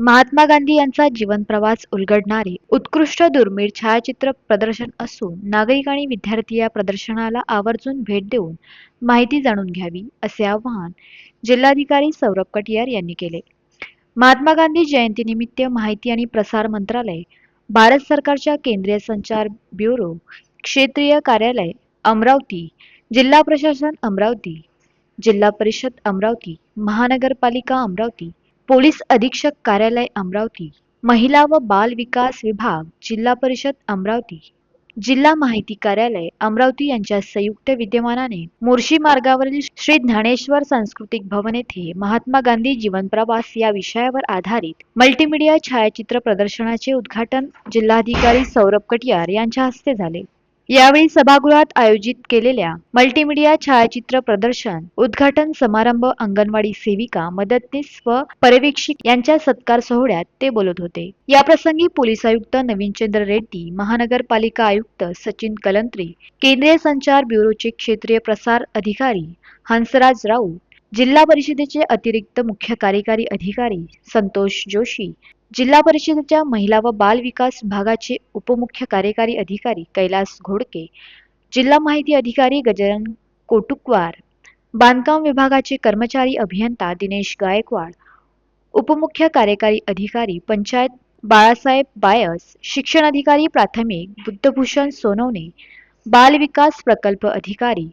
महात्मा गांधी यांचा जीवन प्रवास उलगडणारे उत्कृष्ट दुर्मिळ छायाचित्र प्रदर्शन असून नागरिक आणि विद्यार्थी या प्रदर्शनाला आवर्जून भेट देऊन माहिती जाणून घ्यावी असे आवाहन जिल्हाधिकारी सौरभ कटियार यांनी केले. महात्मा गांधी जयंतीनिमित्त माहिती आणि प्रसार मंत्रालय भारत सरकारच्या केंद्रीय संचार ब्युरो क्षेत्रीय कार्यालय अमरावती जिल्हा प्रशासन अमरावती जिल्हा परिषद अमरावती महानगरपालिका अमरावती पोलीस अधीक्षक कार्यालय अमरावती महिला व बाल विकास विभाग जिल्हा परिषद अमरावती. जिल्हा माहिती कार्यालय अमरावती यांच्या संयुक्त विद्यमानाने मोर्शी मार्गावरील श्री ज्ञानेश्वर सांस्कृतिक भवन येथे महात्मा गांधी जीवन प्रवास या विषयावर आधारित मल्टीमीडिया छायाचित्र प्रदर्शनाचे उद्घाटन जिल्हाधिकारी सौरभ कटियार यांच्या हस्ते झाले. यावेळी सभागृहात आयोजित केलेल्या मल्टीमीडिया छायाचित्र प्रदर्शन उद्घाटन समारंभ अंगणवाडी सेविका मदतनीस व पर्यवेक्षक यांच्या सत्कार सोहळ्यात ते बोलत होते. या प्रसंगी पोलीस आयुक्त नवीनचंद्र रेड्डी महानगरपालिका आयुक्त सचिन कलंत्री केंद्रीय संचार ब्युरोचे क्षेत्रीय प्रसार अधिकारी हंसराज राऊत जिल्हा परिषदेचे अतिरिक्त मुख्य कार्यकारी अधिकारी संतोष जोशी जिल्हा परिषदेच्या महिला व बाल विकास विभागाचे उपमुख्य कार्यकारी अधिकारी कैलास घोडके जिल्हा माहिती अधिकारी गजानन कोटुकवार बांधकाम विभागाचे कर्मचारी अभियंता दिनेश गायकवाड उपमुख्य कार्यकारी अधिकारी पंचायत बाळासाहेब बायस शिक्षण अधिकारी प्राथमिक बुद्धभूषण सोनवणे बाल विकास प्रकल्प अधिकारी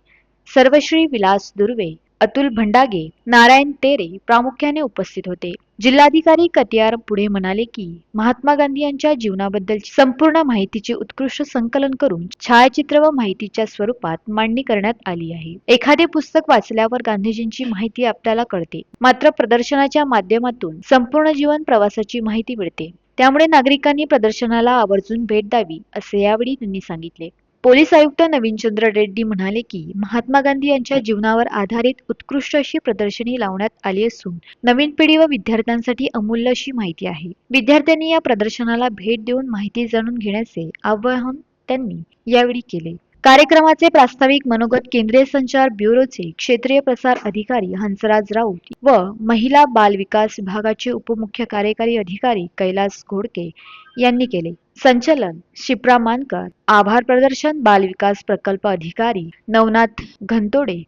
सर्वश्री विलास दुर्वे अतुल भंडागे नारायण तेरे प्रामुख्याने उपस्थित होते. जिल्हाधिकारी कटियार पुढे म्हणाले की महात्मा गांधी यांच्या जीवनाबद्दल संपूर्ण माहितीचे उत्कृष्ट संकलन करून छायाचित्र व माहितीच्या स्वरूपात मांडणी करण्यात आली आहे. एखादे पुस्तक वाचल्यावर गांधीजींची माहिती आपल्याला कळते. मात्र प्रदर्शनाच्या माध्यमातून संपूर्ण जीवन प्रवासाची माहिती मिळते. त्यामुळे नागरिकांनी प्रदर्शनाला आवर्जून भेट द्यावी असे यावेळी त्यांनी सांगितले. पोलीस आयुक्त नवीनचंद्र रेड्डी म्हणाले की महात्मा गांधी यांच्या जीवनावर आधारित उत्कृष्ट अशी प्रदर्शनी लावण्यात आली असून नवीन पिढी व विद्यार्थ्यांसाठी अमूल्य अशी माहिती आहे. विद्यार्थ्यांनी या प्रदर्शनाला भेट देऊन माहिती जाणून घेण्याचे आवाहन त्यांनी यावेळी केले. कार्यक्रमाचे प्रास्ताविक मनोगत केंद्रीय संचार ब्युरोचे क्षेत्रीय प्रसार अधिकारी हंसराज राऊत व महिला बाल विकास विभागाचे उपमुख्य कार्यकारी अधिकारी कैलास घोडके यांनी केले. संचलन शिप्रा मानकर आभार प्रदर्शन बाल विकास प्रकल्प अधिकारी नवनाथ घनतोडे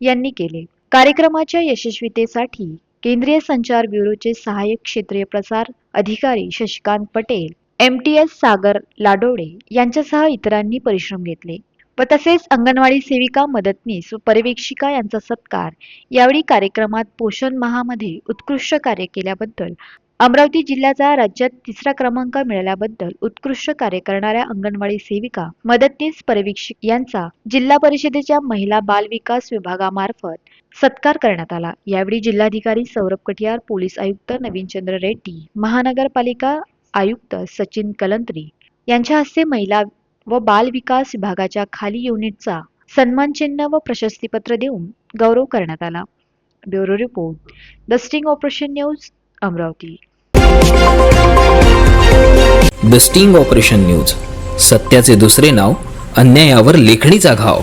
यांनी केले. कार्यक्रमाच्या यशस्वीतेसाठी केंद्रीय संचार ब्युरोचे सहाय्यक क्षेत्रीय प्रसार अधिकारी Shashikant Patel M T S Sagar Ladode यांच्यासह इतरांनी परिश्रम घेतले. व तसेच अंगणवाडी सेविका मदतनीस व पर्यवेक्षिका यांचा सत्कार यावेळी कार्यक्रमात पोषण महामध्ये उत्कृष्ट कार्य केल्याबद्दल अमरावती जिल्ह्याचा राज्यात तिसरा क्रमांक मिळाल्याबद्दल उत्कृष्ट कार्य करणाऱ्या अंगणवाडी सेविका मदतनीस पर्यवेक्षक यांचा जिल्हा परिषदेच्या महिला बाल विकास विभागामार्फत सत्कार करण्यात आला. यावेळी जिल्हाधिकारी सौरभ कटियार पोलीस आयुक्त नवीनचंद्र रेड्डी महानगरपालिका आयुक्त सचिन कलंत्री यांच्या हस्ते महिला व बाल विकास विभागाच्या खाली युनिटचा सन्मान चिन्ह व प्रशस्तीपत्र देऊन गौरव करण्यात आला. Bureau report the sting operation news Amravati. The sting operation news सत्याचे दुसरे नाव अन्यायावर लेखणीचा घाव.